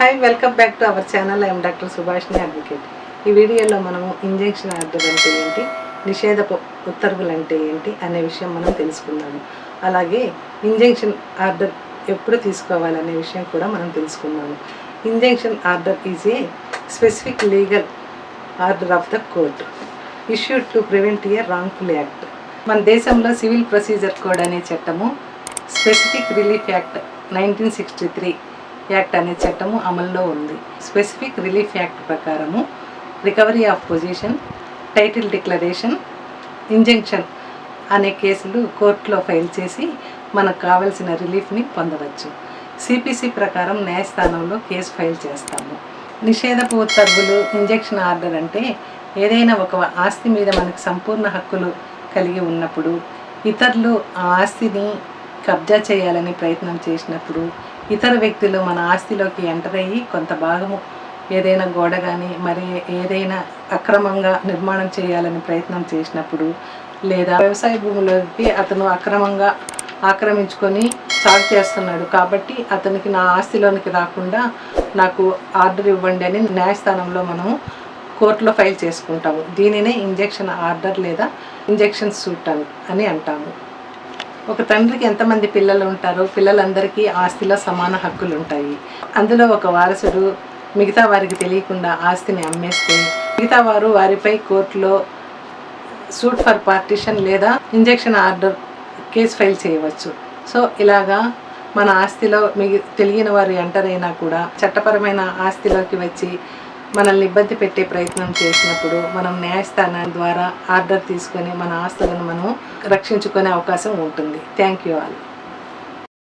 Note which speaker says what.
Speaker 1: Hi welcome back to our channel I'm doctor Subhashini advocate ఈ వీడియోలో మనము injection order అంటే ఏంటి? నిషేధపు ఉత్తర్వులు అంటే ఏంటి? అనే విషయం మనం తెలుసుకుందాము. అలాగే ఇంజెక్షన్ ఆర్డర్ ఎప్పుడు తీసుకోవాలనే విషయం కూడా మనం తెలుసుకుందాము. Injection order is a specific legal order of the court issued to prevent a wrongful act మన దేశంలో సివిల్ ప్రొసీజర్ కోడ్ అనే చట్టము specific relief act nineteen sixty three act అనే చట్టము అమల్లో ఉంది. స్పెసిఫిక్ రిలీఫ్ యాక్ట్ ప్రకారము recovery of position title declaration injunction అనే కేసులు కోర్టులో ఫైల్ చేసి మనకు కావలసిన రిలీఫ్ని పొందవచ్చు. సిపిసి ప్రకారం న్యాయస్థానంలో కేసు ఫైల్ చేస్తాము. నిషేధపు ఉత్తర్వులు ఇంజెక్షన్ ఆర్డర్ అంటే ఏదైనా ఒక ఆస్తి మీద మనకు సంపూర్ణ హక్కులు కలిగి ఉన్నప్పుడు ఇతరులు ఆ ఆస్తిని కబ్జా చేయాలని ప్రయత్నం చేసినప్పుడు ఇతర వ్యక్తులు మన ఆస్తిలోకి ఎంటర్ అయ్యి కొంత భాగము ఏదైనా గోడ కానీ మరి ఏదైనా అక్రమంగా నిర్మాణం చేయాలని ప్రయత్నం చేసినప్పుడు లేదా వ్యవసాయ భూమిలోకి అతను అక్రమంగా ఆక్రమించుకొని సాగు చేస్తున్నాడు కాబట్టి అతనికి నా ఆస్తిలోనికి రాకుండా నాకు ఆర్డర్ ఇవ్వండి అని న్యాయస్థానంలో మనము కోర్టులో ఫైల్ చేసుకుంటాము. దీనినే ఇంజెక్షన్ ఆర్డర్ లేదా ఇంజెక్షన్ సూట్ అని అంటాము. ఒక తండ్రికి ఎంతమంది పిల్లలు ఉంటారో పిల్లలందరికీ ఆస్తిలో సమాన హక్కులు ఉంటాయి. అందులో ఒక వారసుడు మిగతా వారికి తెలియకుండా ఆస్తిని అమ్మేస్తే మిగతా వారు వారిపై కోర్టులో సూట్ ఫర్ పార్టిషన్ లేదా ఇంజెక్షన్ ఆర్డర్ కేసు ఫైల్ చేయవచ్చు. సో ఇలాగా మన ఆస్తిలో మిగి తెలియని వారు ఎంటర్ అయినా కూడా చట్టపరమైన ఆస్తిలోకి వచ్చి మనల్ని ఇబ్బంది పెట్టే ప్రయత్నం చేసినప్పుడు మనం న్యాయస్థానం ద్వారా ఆర్డర్ తీసుకొని మన ఆస్తులను మనం రక్షించుకునే అవకాశం ఉంటుంది. Thank you all